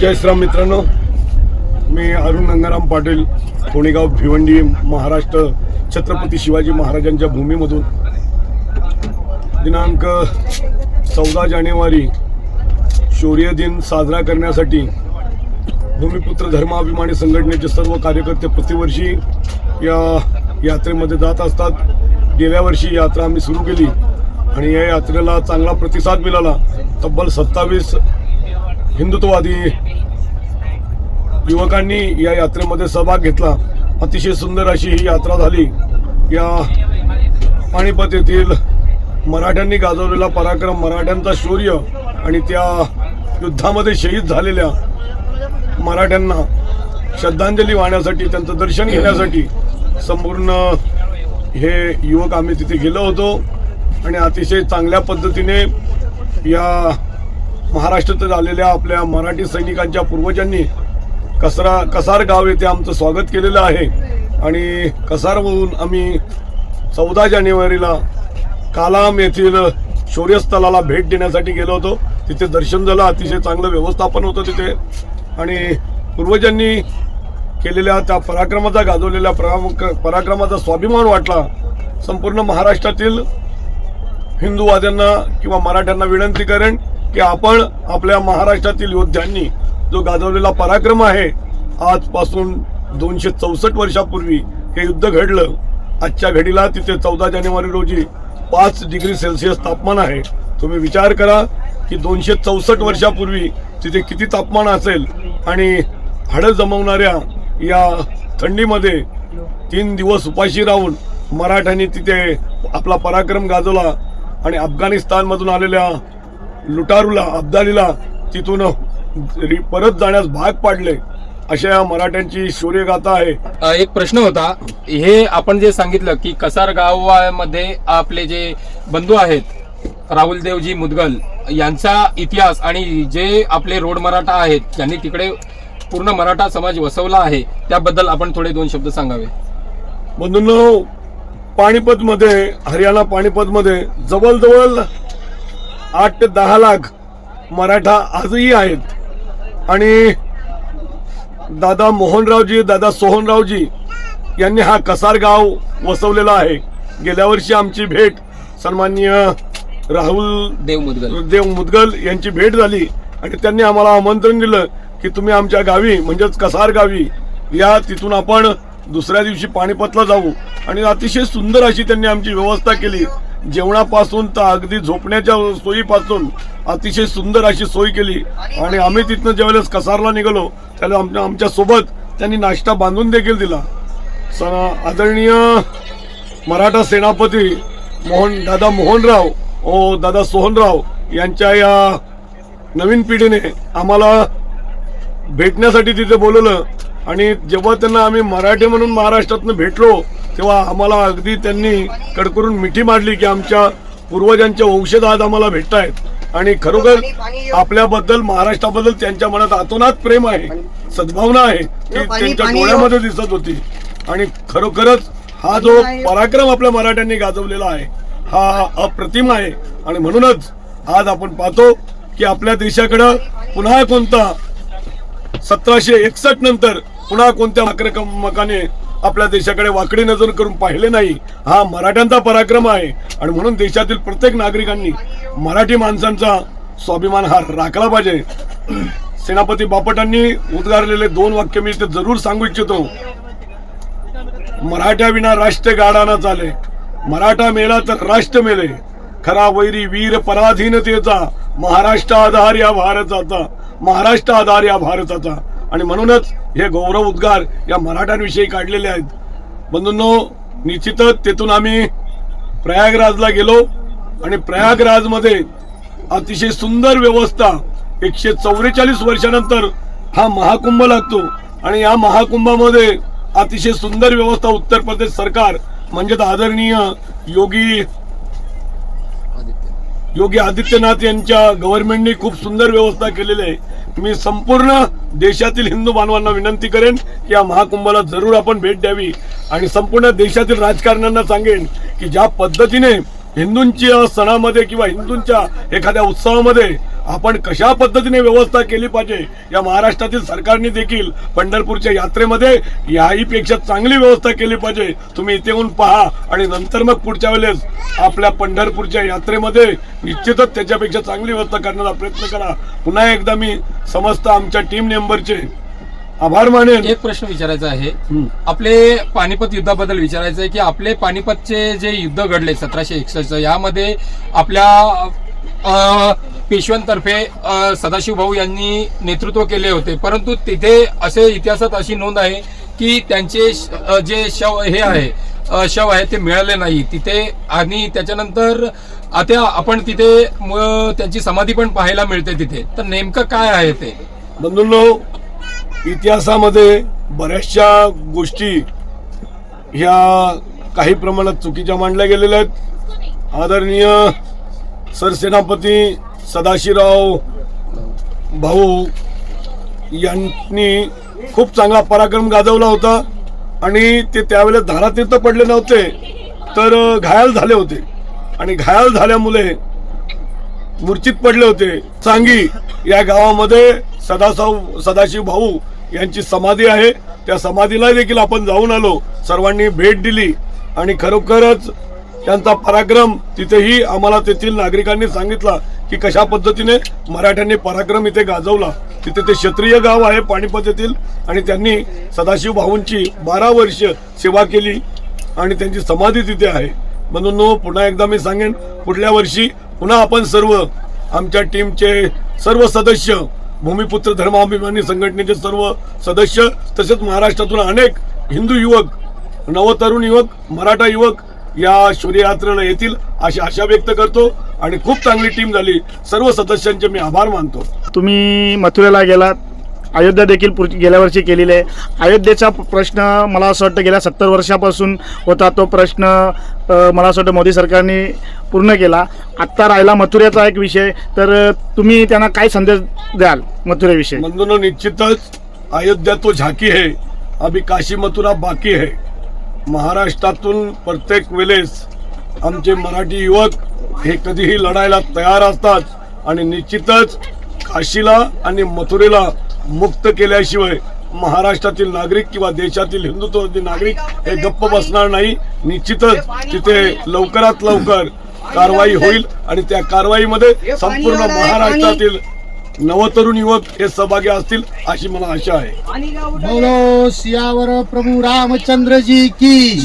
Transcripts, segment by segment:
जय श्राम मित्रांनो. मी अरुण गंगाराम पाटील कोणेगाव भिवंडी महाराष्ट्र छत्रपती शिवाजी महाराजांच्या भूमीमधून. दिनांक चौदा जानेवारी शौर्य दिन साजरा करण्यासाठी भूमिपुत्र धर्माभिमानी संघटनेचे सर्व कार्यकर्ते प्रतिवर्षी या यात्रेमध्ये जात असतात. गेल्या वर्षी यात्रा आम्ही सुरू केली आणि या यात्रेला चांगला प्रतिसाद मिळाला. तब्बल सत्तावीस हिंदुत्ववादी युवकांनी या यात्रेमध्ये सहभाग घेतला. अतिशय सुंदर अशी ही यात्रा झाली. या पाणीपत येथील मराठ्यांनी गाजवलेला पराक्रम मराठ्यांचा शौर्य आणि त्या युद्धामध्ये शहीद झालेल्या मराठ्यांना श्रद्धांजली वाहण्यासाठी त्यांचं दर्शन घेण्यासाठी संपूर्ण हे युवक आम्ही तिथे गेलो होतो. आणि अतिशय चांगल्या पद्धतीने या महाराष्ट्रात आलेल्या आपल्या मराठी सैनिकांच्या पूर्वजांनी कसरा कसार गाव येथे आमचं स्वागत केलेलं आहे. आणि कसारवरून आम्ही चौदा जानेवारीला कालाम येथील शौर्यस्थळाला भेट देण्यासाठी गेलो होतो. तिथे दर्शन झालं अतिशय चांगलं व्यवस्थापन होतं तिथे. आणि पूर्वजांनी केलेल्या त्या पराक्रमाचा गाजवलेल्या पराम- पराक्रमाचा स्वाभिमान वाटला. संपूर्ण महाराष्ट्रातील हिंदूवाद्यांना किंवा मराठ्यांना विनंती करेन की आपण आपल्या महाराष्ट्रातील योद्ध्यांनी जो गाजवलेला पराक्रम आहे आजपासून दोनशे चौसष्ट वर्षापूर्वी हे युद्ध घडलं. आजच्या घडीला तिथे चौदा जानेवारी रोजी पाच डिग्री सेल्सिअस तापमान आहे. तुम्ही विचार करा की दोनशे चौसष्ट वर्षापूर्वी तिथे किती तापमान असेल आणि हाडं जमवणाऱ्या या थंडीमध्ये तीन दिवस उपाशी राहून मराठ्यांनी तिथे आपला पराक्रम गाजवला आणि अफगाणिस्तानमधून आलेल्या लुटारूला अब्दालीला तिथून परत जाण्यास भाग पाडले अशा या मराठ्यांची शौर्यगाथा आहे. एक प्रश्न होता. हे आपण जे सांगितलं की कसार गावामध्ये आपले जे बंधू आहेत राहुल देवजी मुदगल यांचा इतिहास आणि जे आपले रोड मराठा आहेत ज्यांनी तिकडे पूर्ण मराठा समाज वसवला आहे त्याबद्दल आपण थोडे दोन शब्द सांगावे. बंधूंनो पाणीपतमध्ये हरियाणा पाणीपतमध्ये जवळजवळ आठ ते दहा लाख मराठा आजही आहेत. आणि दादा मोहनरावजी दादा सोहनरावजी यांनी हा कसार गाव वसवलेला आहे. गेल्या वर्षी आमची भेट सन्माननीय राहुल देव मुदगल देव मुदगल यांची भेट झाली आणि त्यांनी आम्हाला आमंत्रण दिलं की तुम्ही आमच्या गावी म्हणजेच कसार गावी या तिथून आपण दुसऱ्या दिवशी पाणीपतला जाऊ. आणि अतिशय सुंदर अशी त्यांनी आमची व्यवस्था केली. जेवणापासून तर अगदी झोपण्याच्या सोयीपासून अतिशय सुंदर अशी सोय केली. आणि आम्ही तिथनं ज्यावेळेस कसारला निघालो त्याला आमच्या आमच्यासोबत त्यांनी नाश्ता बांधून देखील दिला. सण आदरणीय मराठा सेनापती मोहन दादा मोहनराव ओ दादा सोहनराव यांच्या या नवीन पिढीने आम्हाला भेटण्यासाठी तिथे बोलवलं. आणि जेव्हा त्यांना आम्ही मराठी म्हणून महाराष्ट्रातनं भेटलो तेव्हा आम्हाला अगदी त्यांनी कडकरून मिठी मारली की आमच्या पूर्वजांच्या वंशज आज आम्हाला भेटतायत. आणि खरोखर आपल्याबद्दल महाराष्ट्राबद्दल त्यांच्या मनात अतोनात प्रेम आहे सद्भावना आहे ती त्यांच्या डोळ्यामध्ये दिसत होती. आणि खरोखरच हा जो पराक्रम आपल्या मराठ्यांनी गाजवलेला आहे हा अप्रतिम आहे. आणि म्हणूनच आज आपण पाहतो की आपल्या देशाकडं पुन्हा कोणता सतराशे एकसष्ट नंतर पुन्हा कोणत्या आक्रमकाने आपल्या देशाकडे वाकडी नजर करून पाहिले नाही हा मराठ्यांचा पराक्रम आहे. आणि म्हणून देशातील प्रत्येक नागरिकांनी मराठी माणसांचा स्वाभिमान हा राखला पाहिजे. सेनापती बापटांनी उद्गारलेले दोन वाक्य मी ते जरूर सांगू इच्छितो. मराठ्या विना राष्ट्र गाडाना चाले. मराठा मेला तर राष्ट्र मेले. खरा वैरी वीर पराधीनतेचा महाराष्ट्र आधार या भारताचा. महाराष्ट्र आधार या भारताचा. आणि म्हणूनच हे गौरव उद्गार या मराठ्यांविषयी काढलेले आहेत. बंधूंनो निश्चितच तेथून आम्ही प्रयागराजला गेलो आणि प्रयागराजमध्ये अतिशय सुंदर व्यवस्था एकशे चौवेचाळीस वर्षानंतर हा महाकुंभ लागतो. आणि या महाकुंभामध्ये अतिशय सुंदर व्यवस्था उत्तर प्रदेश सरकार म्हणजेच आदरणीय योगी योगी आदित्यनाथ यांच्या गव्हर्नमेंटने खूप सुंदर व्यवस्था केलेली आहे. मी संपूर्ण देशातील हिंदू बांधवांना विनंती करेन की या महाकुंभाला जरूर आपण भेट द्यावी. आणि संपूर्ण देशातील राजकारण्यांना सांगेन की ज्या पद्धतीने हिंदूंच्या सणामध्ये किंवा हिंदूंच्या एखाद्या उत्सवामध्ये आपण कशा पद्धतीने व्यवस्था केली पाहिजे? या महाराष्ट्रातील सरकारने देखील पंढरपूरच्या यात्रेमध्ये याहीपेक्षा चांगली व्यवस्था केली पाहिजे. तुम्ही इथे येऊन पहा आणि नंतर मग पुढच्या वेळेस आपल्या पंढरपूरच्या यात्रेमध्ये निश्चितच त्याच्यापेक्षा चांगली व्यवस्था करण्याचा प्रयत्न करा. पुन्हा एकदा मी समस्त आमच्या टीम मेंबरचे आभार मानेन. एक प्रश्न विचारायचा आहे. आपले पानिपत युद्धाबद्दल विचारायचं आहे की आपले पानिपतचे जे युद्ध घडले सतराशे एकसष्ट यामध्ये आपल्या पेशव्यांतर्फे सदाशिव भाऊ यांनी नेतृत्व केले होते. परंतु तिथे असे इतिहासात अशी नोंद आहे की त्यांचे श- जे शव हे आहे शव आहे ते मिळाले नाही. तिथे आणि त्याच्यानंतर आता आपण तिथे म, त्यांची समाधी पण पाहायला मिळते तिथे. तर नेमकं काय आहे ते? बंधूंनो इतिहासामध्ये बऱ्याचशा गोष्टी ह्या काही प्रमाणात चुकीच्या मांडल्या गेलेल्या आहेत. आदरणीय सरसेनापती सदाशिवराव भाऊ यांनी खूप चांगला पराक्रम गाजवला होता आणि ते त्यावेळेस धारातीर्थ पडले नव्हते तर घायल झाले होते. आणि घायल झाल्यामुळे मूर्छित पडले होते. सांगी या गावामध्ये सदासाव सदाशिव भाऊ यांची समाधी आहे. त्या समाधीला देखील आपण जाऊन आलो. सर्वांनी भेट दिली. आणि खरोखरच त्यांचा पराक्रम तिथेही आम्हाला तेथील नागरिकांनी सांगितला की कशा पद्धतीने मराठ्यांनी पराक्रम इथे गाजवला. तिथे ते क्षत्रिय गाव आहे पाणीपत येथील आणि त्यांनी सदाशिव भाऊंची बारा वर्ष सेवा केली आणि त्यांची समाधी तिथे आहे. म्हणून पुन्हा एकदा मी सांगेन पुढल्या वर्षी पुन्हा आपण सर्व आमच्या टीमचे सर्व सदस्य भूमिपुत्र धर्माभिमानी संघटनेचे सर्व सदस्य तसेच महाराष्ट्रातून अनेक हिंदू युवक नवतरुण युवक मराठा युवक या शौर्ययात्रेला येतील अशी आशा व्यक्त करतो आणि खूप चांगली टीम झाली. सर्व सदस्यांचे मी आभार मानतो. तुम्ही मथुरेला गेलात. अयोध्या देखील गेल्या वर्षी केलेली आहे. अयोध्येचा प्रश्न मला असं वाटतं गेल्या सत्तर वर्षापासून होता. तो प्रश्न मला असं वाटतं मोदी सरकारने पूर्ण केला. आत्ता राहिला मथुरेचा एक विषय. तर तुम्ही त्यांना काय संदेश द्याल मथुरेविषयी? बंधुनो निश्चितच अयोध्या तो झाकी है अभी काशी मथुरा बाकी है महाराष्ट्रातून प्रत्येक वेळेस आमचे मराठी युवक हे कधीही लढायला तयार असतात आणि निश्चितच काशीला आणि मथुरेला मुक्त केल्याशिवाय महाराष्ट्रातील नागरिक किंवा देशातील हिंदुत्वातील नागरिक हे गप्प बसणार नाही. निश्चितच तिथे लवकरात लवकर कारवाई होईल आणि त्या कारवाईमध्ये संपूर्ण महाराष्ट्रातील नवतरुण युवक हे सहभागी असतील अशी मला आशा आहे बोलो सियावर प्रभू रामचंद्र जी की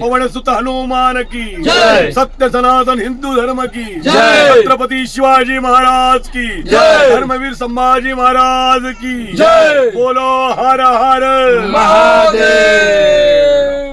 पवन सुत हनुमान की जय. सत्य सनातन हिंदू धर्म की जय. छत्रपती शिवाजी महाराज की जय. धर्मवीर संभाजी महाराज की जय. बोलो हर हर महादेव